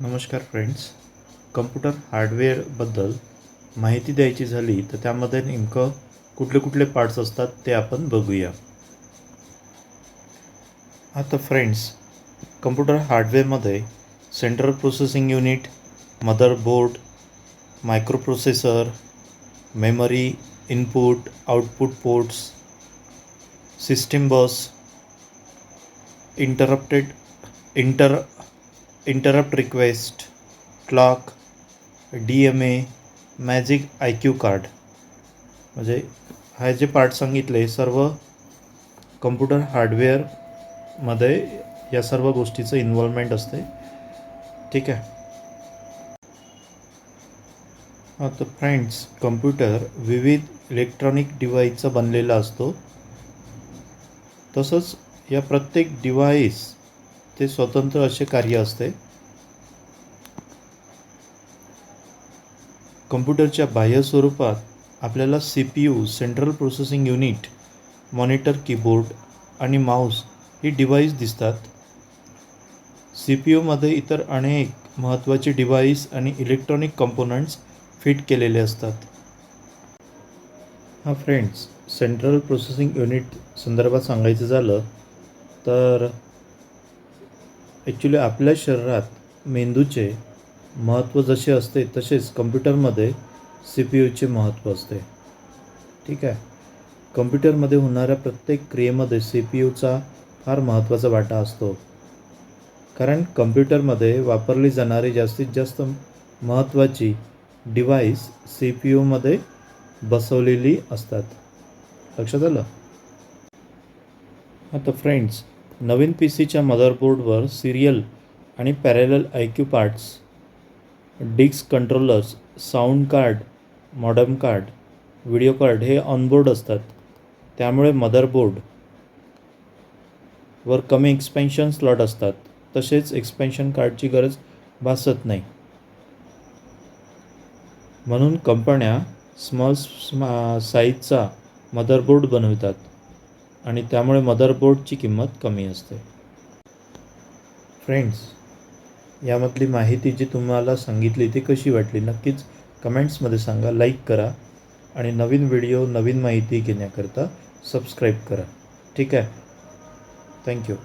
नमस्कार friends. Computer हार्डवेअरबद्दल माहिती द्यायची झाली तर त्यामध्ये नेमकं कुठले कुठले पार्ट्स असतात ते आपण बघूया. आता फ्रेंड्स कम्प्युटर हार्डवेअरमध्ये central processing unit motherboard microprocessor memory input output ports system bus interrupted inter interrupt request clock D M A magic I Q card म्हणजे हा जे पार्ट सांगितले सर्व कम्प्युटर हार्डवेअरमध्ये या सर्व गोष्टीचं इन्व्हॉल्वमेंट असते. ठीक आहे? हां तर फ्रेंड्स कम्प्युटर विविध इलेक्ट्रॉनिक डिव्हाइसचा बनलेला असतो. तसंच या प्रत्येक डिव्हाइस ते स्वतंत्र असे कार्य असते. कम्प्युटरच्या बाह्य स्वरूपात आपल्याला C P U central processing unit monitor keyboard आणि माऊस ही डिव्हाइस दिसतात. सी पी यूमध्ये इतर अनेक महत्त्वाचे डिव्हाइस आणि इलेक्ट्रॉनिक कंपोनंट्स फिट केलेले असतात. हा फ्रेंड्स सेंट्रल प्रोसेसिंग युनिट संदर्भात सांगायचं झालं तर ॲक्च्युली आपल्या शरीरात मेंदूचे महत्त्व जसे असते तसेच कम्प्युटरमध्ये सी पी यूचे महत्त्व असते. ठीक आहे? कम्प्युटरमध्ये होणाऱ्या प्रत्येक क्रियेमध्ये सी पी यूचा फार महत्त्वाचा वाटा असतो. कारण कम्प्युटरमध्ये वापरली जाणारी जास्तीत जास्त महत्त्वाची डिव्हाइस सी पी यूमध्ये बसवलेली असतात. लक्षात आलं? आता फ्रेंड्स नवीन पी सीच्या मदरबोर्डवर सिरियल आणि पॅरेलल आय क्यू पार्ट्स डिक्स controllers sound card modem card video card हे ऑनबोर्ड असतात. त्यामुळे मदरबोर्ड वर कमी एक्सपेन्शन स्लॉट असतात. तसेच एक्सपेन्शन कार्डची गरज भासत नाही. म्हणून कंपन्या स्मॉल स्मा साईजचा मदरबोर्ड बनवितात. आणि त्यामुळे मदरबोर्डची किंमत कमी असते. फ्रेंड्स यामधली माहिती जी तुम्हाला सांगितली ती कशी वाटली नक्कीच कमेंट्समध्ये सांगा लाईक करा आणि नवीन व्हिडिओ नवीन माहिती घेण्याकरता सबस्क्राईब करा. ठीक आहे? थँक्यू